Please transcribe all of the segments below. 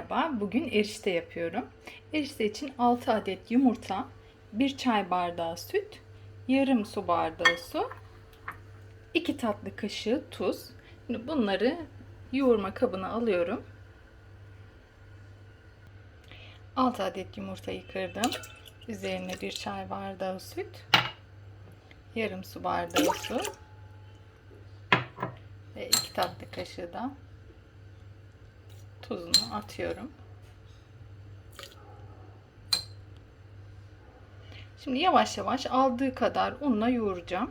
Merhaba, bugün erişte yapıyorum. Erişte için 6 adet yumurta, 1 çay bardağı süt, yarım su bardağı su, 2 tatlı kaşığı tuz. Şimdi bunları yoğurma kabına alıyorum. 6 adet yumurtayı kırdım. Üzerine 1 çay bardağı süt, yarım su bardağı su ve 2 tatlı kaşığı da tuzunu atıyorum. Şimdi yavaş yavaş aldığı kadar unla yoğuracağım.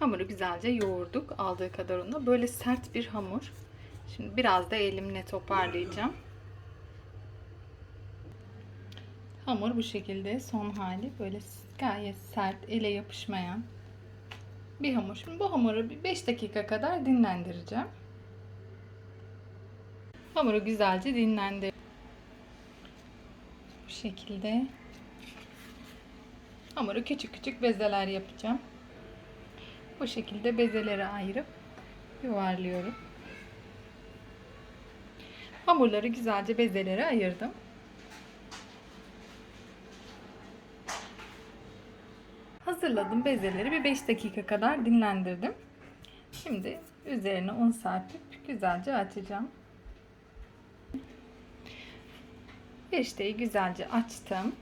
Hamuru güzelce yoğurduk aldığı kadar unla. Böyle sert bir hamur. Şimdi biraz da elimle toparlayacağım. Hamur bu şekilde son hali böyle gayet sert, ele yapışmayan bir hamur. Şimdi bu hamuru bir 5 dakika kadar dinlendireceğim. Hamuru güzelce dinlendir. Bu şekilde hamuru küçük küçük bezeler yapacağım. Bu şekilde bezelere ayırıp yuvarlıyorum. Hamurları güzelce bezelere ayırdım. Hazırladım bezeleri bir 5 dakika kadar dinlendirdim. Şimdi üzerine un serpip güzelce açacağım. Erişteyi güzelce açtım.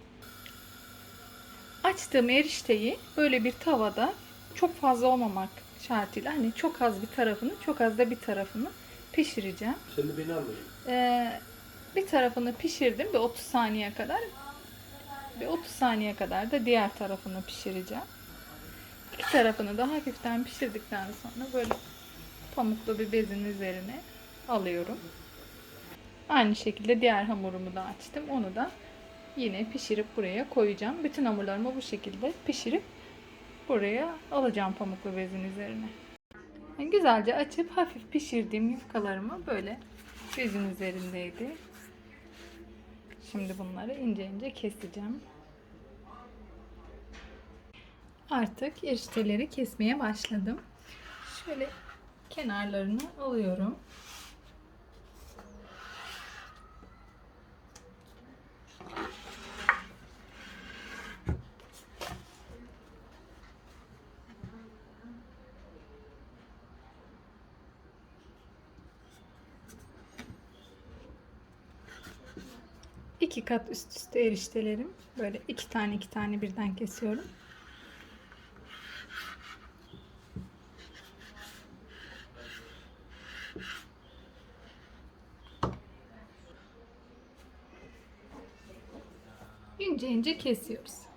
Açtığım erişteyi böyle bir tavada çok fazla olmamak şartıyla hani çok az bir tarafını çok az da bir tarafını pişireceğim. De beni anlayın. Ee, bir tarafını pişirdim bir 30 saniye kadar. Bir 30 saniye kadar da diğer tarafını pişireceğim. İki tarafını da hafiften pişirdikten sonra böyle pamuklu bir bezin üzerine alıyorum. Aynı şekilde diğer hamurumu da açtım. Onu da yine pişirip buraya koyacağım. Bütün hamurlarımı bu şekilde pişirip buraya alacağım pamuklu bezin üzerine. Güzelce açıp hafif pişirdiğim yufkalarımı böyle bezin üzerindeydi. Şimdi bunları ince ince keseceğim. Artık erişteleri kesmeye başladım. Şöyle kenarlarını alıyorum. İki kat üst üste eriştelerim. Böyle iki tane iki tane birden kesiyorum. İnce ince kesiyoruz.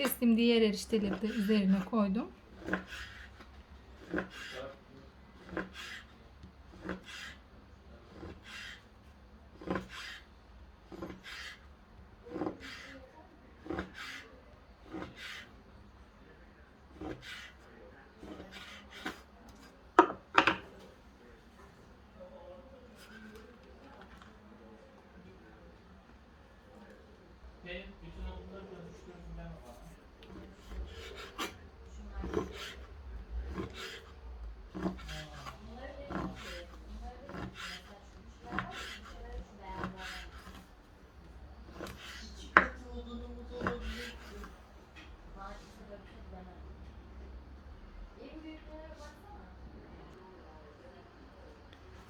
Kestim diğer erişteleri de üzerine koydum.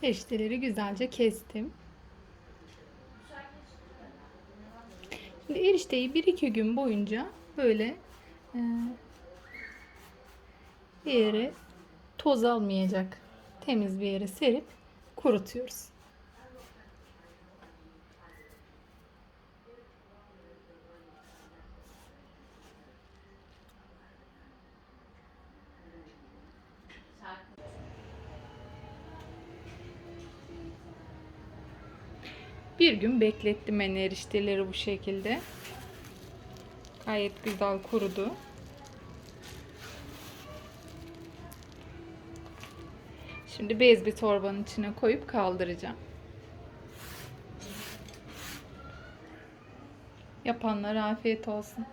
Erişteleri güzelce kestim. Şimdi erişteyi 1-2 gün boyunca böyle e, bir yere toz almayacak temiz bir yere serip kurutuyoruz. Bir gün beklettim ben bu şekilde. Gayet güzel kurudu. Şimdi bez bir torbanın içine koyup kaldıracağım. Yapanlara afiyet olsun.